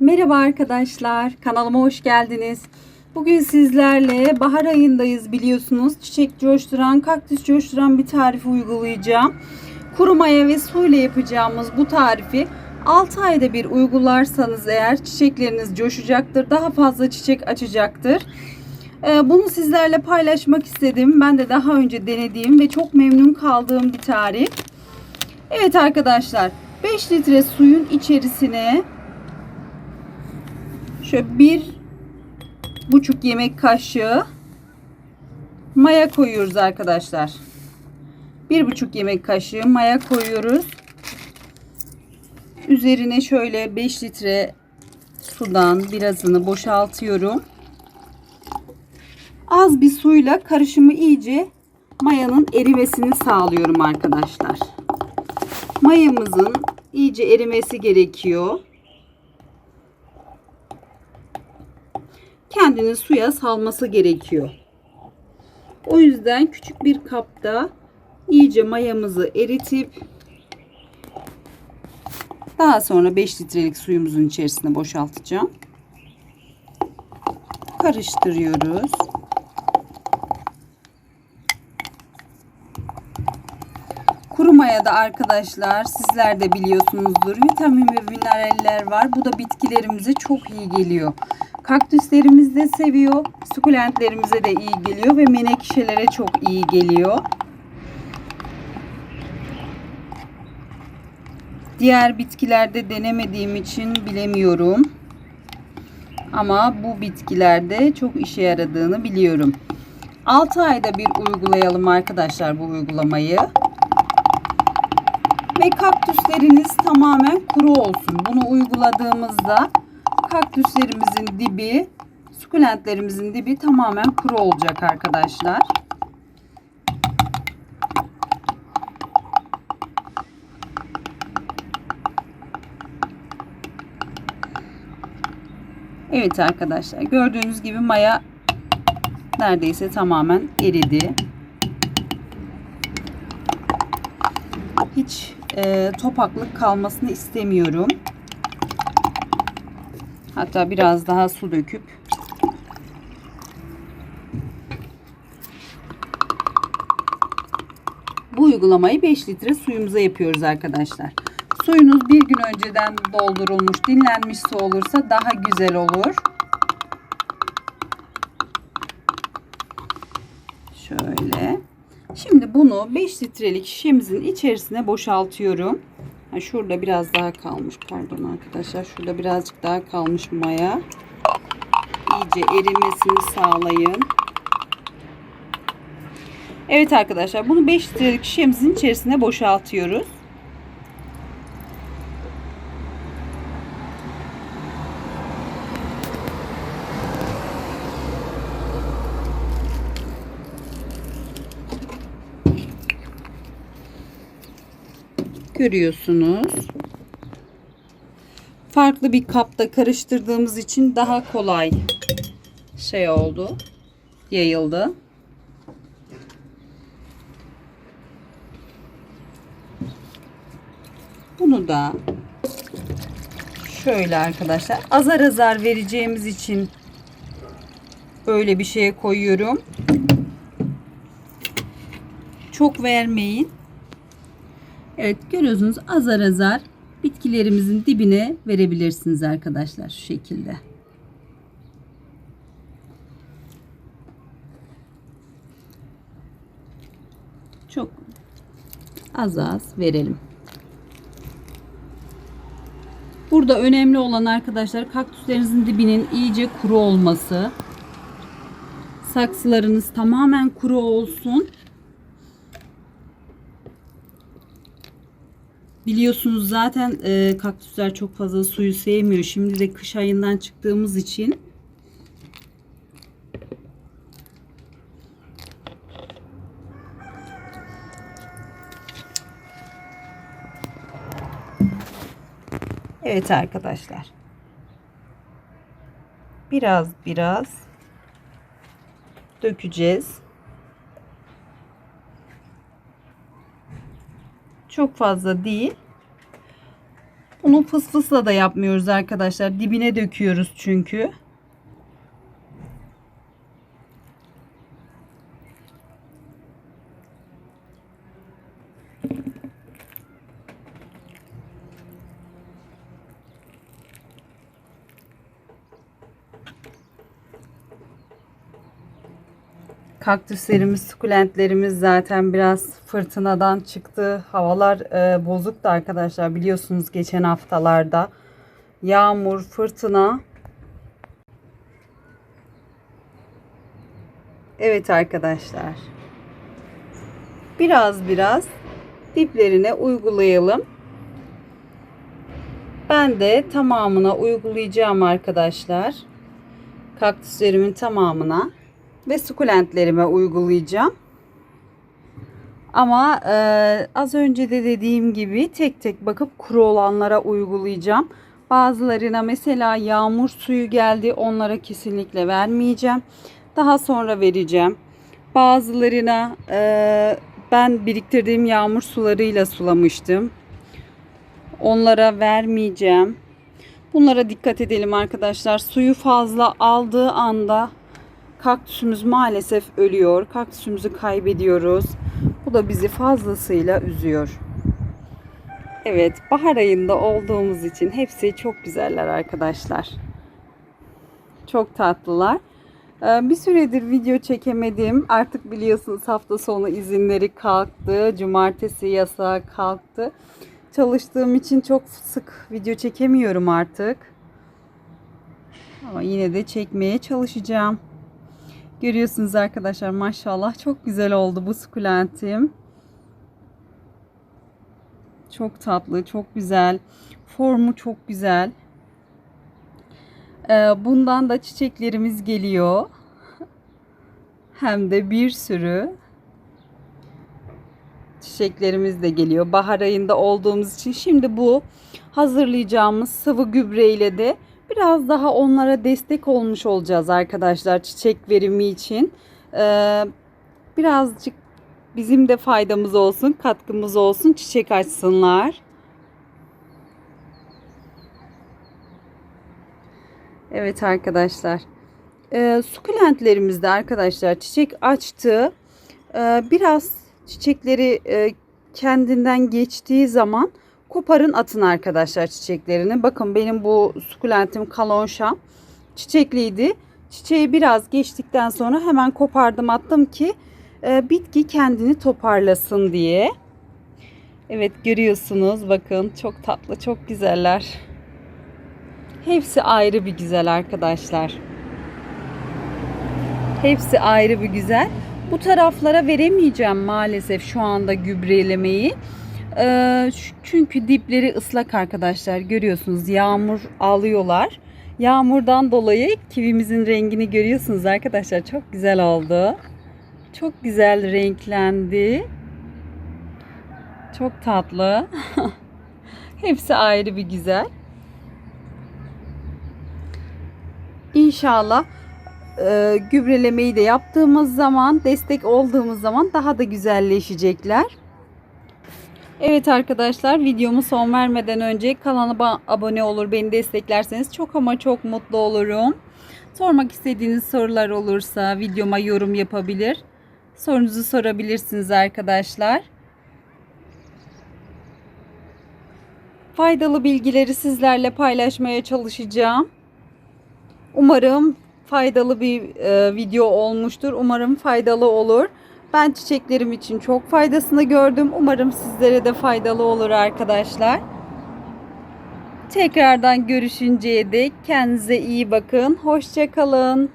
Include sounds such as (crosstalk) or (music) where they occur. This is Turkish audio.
Merhaba arkadaşlar, kanalıma hoş geldiniz. Bugün sizlerle bahar ayındayız biliyorsunuz. Çiçek coşturan, kaktüs coşturan bir tarifi uygulayacağım. Kuru maya ve suyla yapacağımız bu tarifi 6 ayda bir uygularsanız eğer çiçekleriniz coşacaktır. Daha fazla çiçek açacaktır. Ee, Bunu sizlerle paylaşmak istedim. Ben de daha önce denediğim ve çok memnun kaldığım bir tarif. Evet arkadaşlar 5 litre suyun içerisine şöyle bir buçuk yemek kaşığı maya koyuyoruz arkadaşlar. Bir buçuk yemek kaşığı maya koyuyoruz. Üzerine şöyle 5 litre sudan birazını boşaltıyorum. Az bir suyla karışımı iyice mayanın erimesini sağlıyorum arkadaşlar. Mayamızın iyice erimesi gerekiyor. Kendini suya salması gerekiyor. O yüzden küçük bir kapta iyice mayamızı eritip daha sonra 5 litrelik suyumuzun içerisine boşaltacağım. Karıştırıyoruz. Kuru mayada arkadaşlar sizler de biliyorsunuzdur vitamin ve mineraller var. Bu da bitkilerimize çok iyi geliyor. Kaktüslerimiz de seviyor. Sukulentlerimize de iyi geliyor ve menekşelere çok iyi geliyor. Diğer bitkilerde denemediğim için bilemiyorum. Ama bu bitkilerde çok işe yaradığını biliyorum. 6 ayda bir uygulayalım arkadaşlar bu uygulamayı. Ve kaktüsleriniz tamamen kuru olsun. Bunu uyguladığımızda kaktüslerimizin dibi, sukulentlerimizin dibi tamamen kuru olacak arkadaşlar. Evet arkadaşlar gördüğünüz gibi maya neredeyse tamamen eridi. Hiç e, topaklık kalmasını istemiyorum. Hatta biraz daha su döküp bu uygulamayı 5 litre suyumuza yapıyoruz arkadaşlar. Suyunuz bir gün önceden doldurulmuş, dinlenmiş su olursa daha güzel olur. Şöyle. Şimdi bunu 5 litrelik şişemizin içerisine boşaltıyorum. Ha, şurada biraz daha kalmış. Pardon arkadaşlar. Şurada birazcık daha kalmış maya. İyice erimesini sağlayın. Evet arkadaşlar. Bunu 5 litrelik şişemizin içerisine boşaltıyoruz. Görüyorsunuz. Farklı bir kapta karıştırdığımız için daha kolay şey oldu. Yayıldı. Bunu da şöyle arkadaşlar azar azar vereceğimiz için böyle bir şeye koyuyorum. Çok vermeyin. Evet görüyorsunuz azar azar bitkilerimizin dibine verebilirsiniz arkadaşlar şu şekilde. Çok az az verelim. Burada önemli olan arkadaşlar kaktüslerinizin dibinin iyice kuru olması. Saksılarınız tamamen kuru olsun. Biliyorsunuz zaten e, kaktüsler çok fazla suyu sevmiyor. Şimdi de kış ayından çıktığımız için Evet arkadaşlar. Biraz biraz dökeceğiz. Çok fazla değil. Bunu fıs fısla da yapmıyoruz arkadaşlar. Dibine döküyoruz çünkü. Kaktüslerimiz, sukulentlerimiz zaten biraz fırtınadan çıktı. Havalar e, bozuktu arkadaşlar biliyorsunuz geçen haftalarda. Yağmur, fırtına. Evet arkadaşlar. Biraz biraz diplerine uygulayalım. Ben de tamamına uygulayacağım arkadaşlar. Kaktüslerimin tamamına ve sukulentlerime uygulayacağım. Ama e, az önce de dediğim gibi tek tek bakıp kuru olanlara uygulayacağım. Bazılarına mesela yağmur suyu geldi onlara kesinlikle vermeyeceğim. Daha sonra vereceğim. Bazılarına e, ben biriktirdiğim yağmur sularıyla sulamıştım. Onlara vermeyeceğim. Bunlara dikkat edelim arkadaşlar. Suyu fazla aldığı anda kaktüsümüz maalesef ölüyor. Kaktüsümüzü kaybediyoruz. Bu da bizi fazlasıyla üzüyor. Evet, bahar ayında olduğumuz için hepsi çok güzeller arkadaşlar. Çok tatlılar. Ee, Bir süredir video çekemedim. Artık biliyorsunuz hafta sonu izinleri kalktı. Cumartesi yasağı kalktı. Çalıştığım için çok sık video çekemiyorum artık. Ama yine de çekmeye çalışacağım. Görüyorsunuz arkadaşlar maşallah çok güzel oldu bu sukulentim. Çok tatlı, çok güzel. Formu çok güzel. Ee, bundan da çiçeklerimiz geliyor. Hem de bir sürü çiçeklerimiz de geliyor. Bahar ayında olduğumuz için şimdi bu hazırlayacağımız sıvı gübre ile de biraz daha onlara destek olmuş olacağız arkadaşlar çiçek verimi için. Ee, birazcık bizim de faydamız olsun, katkımız olsun, çiçek açsınlar. Evet arkadaşlar. Ee, sukulentlerimizde arkadaşlar çiçek açtı. Ee, biraz çiçekleri e, kendinden geçtiği zaman koparın atın arkadaşlar çiçeklerini. Bakın benim bu sukulentim kalonşam çiçekliydi. Çiçeği biraz geçtikten sonra hemen kopardım attım ki e, bitki kendini toparlasın diye. Evet görüyorsunuz bakın çok tatlı çok güzeller. Hepsi ayrı bir güzel arkadaşlar. Hepsi ayrı bir güzel. Bu taraflara veremeyeceğim maalesef şu anda gübrelemeyi. Ee, çünkü dipleri ıslak arkadaşlar. Görüyorsunuz yağmur alıyorlar. Yağmurdan dolayı kivimizin rengini görüyorsunuz arkadaşlar. Çok güzel oldu. Çok güzel renklendi. Çok tatlı. (laughs) Hepsi ayrı bir güzel. İnşallah e, gübrelemeyi de yaptığımız zaman, destek olduğumuz zaman daha da güzelleşecekler. Evet arkadaşlar videomu son vermeden önce kanalıma abone olur beni desteklerseniz çok ama çok mutlu olurum. Sormak istediğiniz sorular olursa videoma yorum yapabilir. Sorunuzu sorabilirsiniz arkadaşlar. Faydalı bilgileri sizlerle paylaşmaya çalışacağım. Umarım faydalı bir e, video olmuştur. Umarım faydalı olur. Ben çiçeklerim için çok faydasını gördüm. Umarım sizlere de faydalı olur arkadaşlar. Tekrardan görüşünceye dek kendinize iyi bakın. Hoşçakalın.